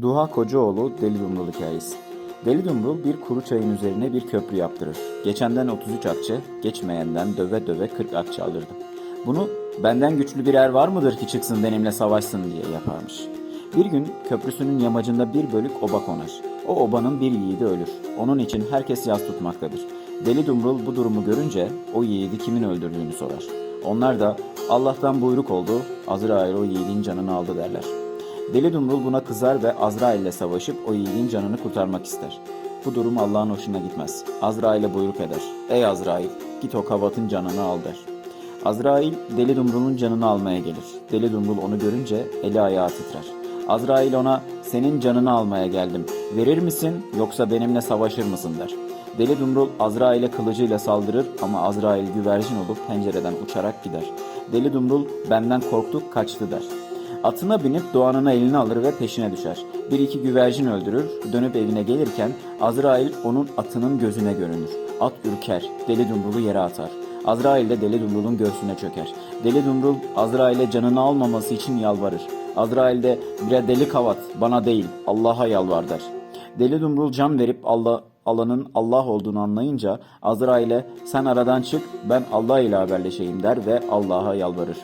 Duha Kocaoğlu Deli Dumrul hikayesi. Deli Dumrul bir kuru çayın üzerine bir köprü yaptırır. Geçenden 33 akçe, geçmeyenden döve döve 40 akçe alırdı. Bunu benden güçlü bir er var mıdır ki çıksın benimle savaşsın diye yaparmış. Bir gün köprüsünün yamacında bir bölük oba konar. O obanın bir yiğidi ölür. Onun için herkes yas tutmaktadır. Deli Dumrul bu durumu görünce o yiğidi kimin öldürdüğünü sorar. Onlar da Allah'tan buyruk oldu, Azrail o yiğidin canını aldı derler. Deli Dumrul buna kızar ve Azrail ile savaşıp o yiğidin canını kurtarmak ister. Bu durum Allah'ın hoşuna gitmez. Azrail'e buyruk eder. Ey Azrail, git o kavatın canını al der. Azrail Deli Dumrul'un canını almaya gelir. Deli Dumrul onu görünce eli ayağı titrer. Azrail ona senin canını almaya geldim. Verir misin yoksa benimle savaşır mısın der. Deli Dumrul Azrail'e kılıcıyla saldırır ama Azrail güvercin olup pencereden uçarak gider. Deli Dumrul benden korktu kaçtı der. Atına binip doğanını eline alır ve peşine düşer. Bir iki güvercin öldürür, dönüp evine gelirken Azrail onun atının gözüne görünür. At ürker, Deli Dumrul'u yere atar. Azrail de Deli Dumrul'un göğsüne çöker. Deli Dumrul Azrail'e canını almaması için yalvarır. Azrail de bre deli kavat bana değil Allah'a yalvar der. Deli Dumrul can verip Allah alanın Allah olduğunu anlayınca Azrail'e sen aradan çık ben Allah ile haberleşeyim der ve Allah'a yalvarır.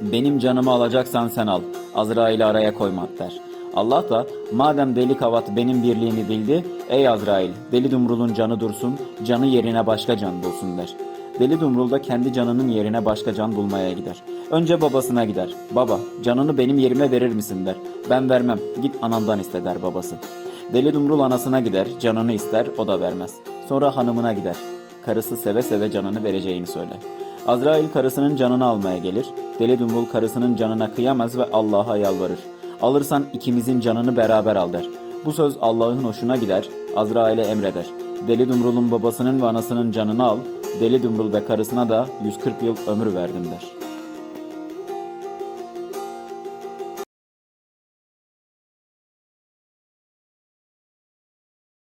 Benim canımı alacaksan sen al. Azrail'i araya koyma der. Allah da madem deli kavat benim birliğimi bildi, ey Azrail deli dumrulun canı dursun, canı yerine başka can bulsun der. Deli dumrul da kendi canının yerine başka can bulmaya gider. Önce babasına gider. Baba canını benim yerime verir misin der. Ben vermem git anandan iste der babası. Deli dumrul anasına gider, canını ister, o da vermez. Sonra hanımına gider. Karısı seve seve canını vereceğini söyler. Azrail karısının canını almaya gelir. Deli Dumrul karısının canına kıyamaz ve Allah'a yalvarır. Alırsan ikimizin canını beraber al der. Bu söz Allah'ın hoşuna gider. Azrail'e emreder. Deli Dumrul'un babasının ve anasının canını al. Deli Dumrul ve karısına da 140 yıl ömür verdim der.